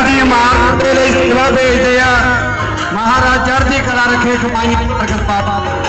ਦੀ ਇਮਾਨਤ ਦੇ ਲਈ ਸੇਵਾ ਭੇਜਦੇ ਆ। ਮਹਾਰਾਜ ਚੜ੍ਹਦੀ ਕਲਾ ਰੱਖੇ ਕਮਾਈ ਬਰਕਤ ਪਾਪਾ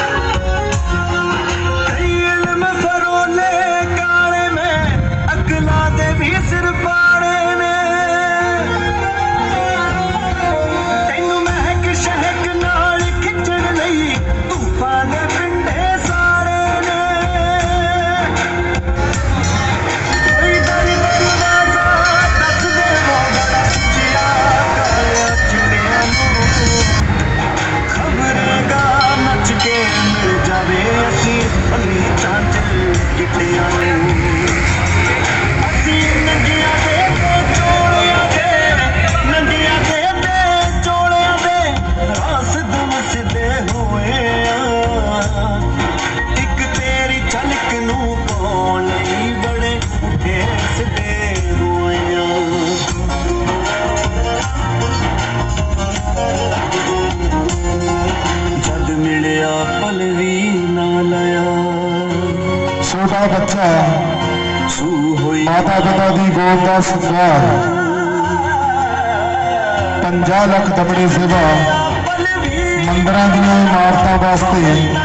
ਛੋਟਾ ਬੱਚਾ ਮਾਤਾ ਪਿਤਾ ਦੀ ਗੋਦ ਦਾ ਸੰਗਾਰ 50 ਲੱਖ ਦਮੜੀ ਸੇਵਾ। ਪਲ ਮੰਦਰਾਂ ਦੀਆਂ ਇਮਾਰਤਾਂ ਵਾਸਤੇ।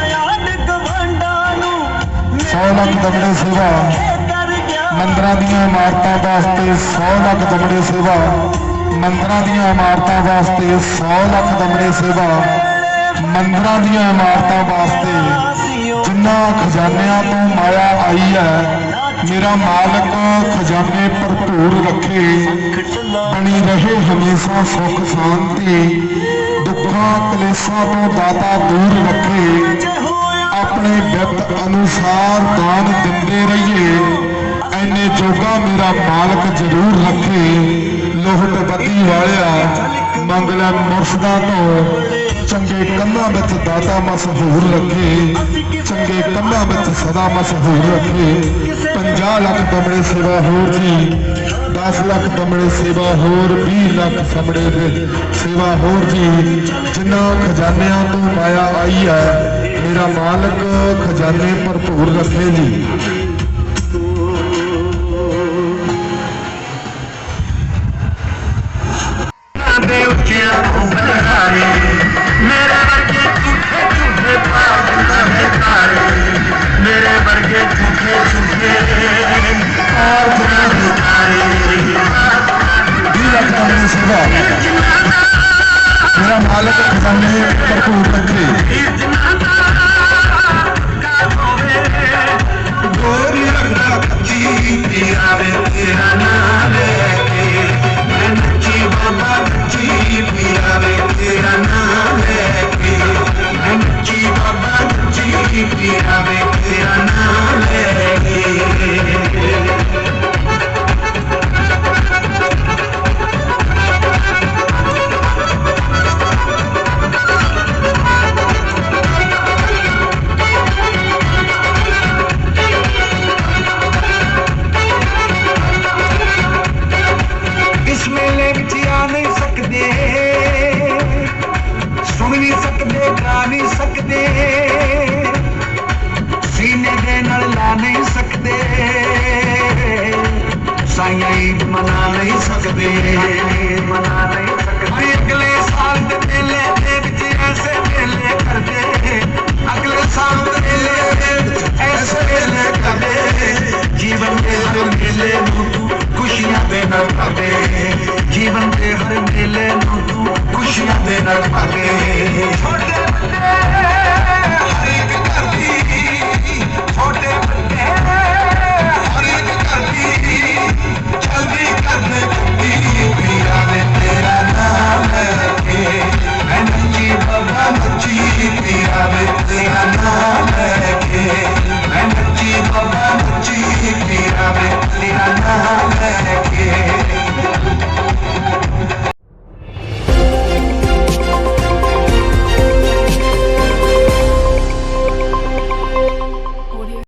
100 ਲੱਖ ਦਮੜੀ ਸੇਵਾ। ਮੰਦਰਾਂ ਦੀਆਂ ਇਮਾਰਤਾਂ ਵਾਸਤੇ 100 ਲੱਖ ਦਮੜੀ ਸੇਵਾ। ਮੰਦਰਾਂ ਦੀਆਂ ਇਮਾਰਤਾਂ ਵਾਸਤੇ 100 ਲੱਖ ਦਮੜੀ ਸੇਵਾ। ਮੰਦਰਾਂ ਦੀਆਂ ਇਮਾਰਤਾਂ ਵਾਸਤੇ ਜਿੰਨਾ ਖਜ਼ਾਨਿਆਂ ਤੋਂ ਮਾਇਆ ਆਈ ਹੈ। ਮੇਰਾ ਮਾਲਕ ਖਜ਼ਾਨੇ ਭਰਪੂਰ ਰੱਖੇ। ਬਣੀ ਰਹੇ ਹਮੇਸ਼ਾ ਸੁਖ, ਸ਼ਾਂਤੀ। ਦੁੱਖਾਂ, ਕਲੇਸ਼ਾਂ ਤੋਂ ਦਾਤਾ ਦੂਰ ਰੱਖੇ। ਆਪਣੇ ਵਿੱਤ ਅਨੁਸਾਰ ਦਾਨ ਦਿੰਦੇ ਰਹੀਏ। ਐਨੇ ਜੋਗਾ ਮੇਰਾ ਮਾਲਕ ਜ਼ਰੂਰ ਰੱਖੇ। ਲੋਹਟ ਬੱਦੀ ਵਾਲਿਆ, ਮੰਗ ਲੈ ਮੁਰਸ਼ਦਾਂ ਤੋਂ। ਚੰਗੇ ਕੰਮਾਂ ਵਿੱਚ ਦਾਤਾ ਮਸ਼ਹੂਰ ਰੱਖੇ। ਚੰਗੇ ਕੰਮਾਂ ਵਿੱਚ ਸਦਾ ਮਸ਼ਹੂਰ ਰੱਖੇ। 50 ਲੱਖ ਦਮੜੇ ਸੇਵਾ ਹੋਰ ਜੀ। 10 ਲੱਖ ਦਮੜੇ ਸੇਵਾ ਹੋਰ 20 ਲੱਖ ਸਮੜੇ ਦੇ ਸੇਵਾ ਹੋਰ ਜੀ। ਜਿੰਨਾ ਖਜ਼ਾਨਿਆਂ ਤੋਂ ਮਾਇਆ ਆਈ ਹੈ, ਮੇਰਾ ਮਾਲਕ ਖਜ਼ਾਨੇ ਭਰਪੂਰ ਰੱਖੇ ਜੀ। अगले साल मेले जी ऐसे अगले साल मेले देख ऐसे मेले जीवन के हर मेले तू खुशियाँ देना पाते जीवन के हर मेले तू खुशियाँ देना पाते छोटे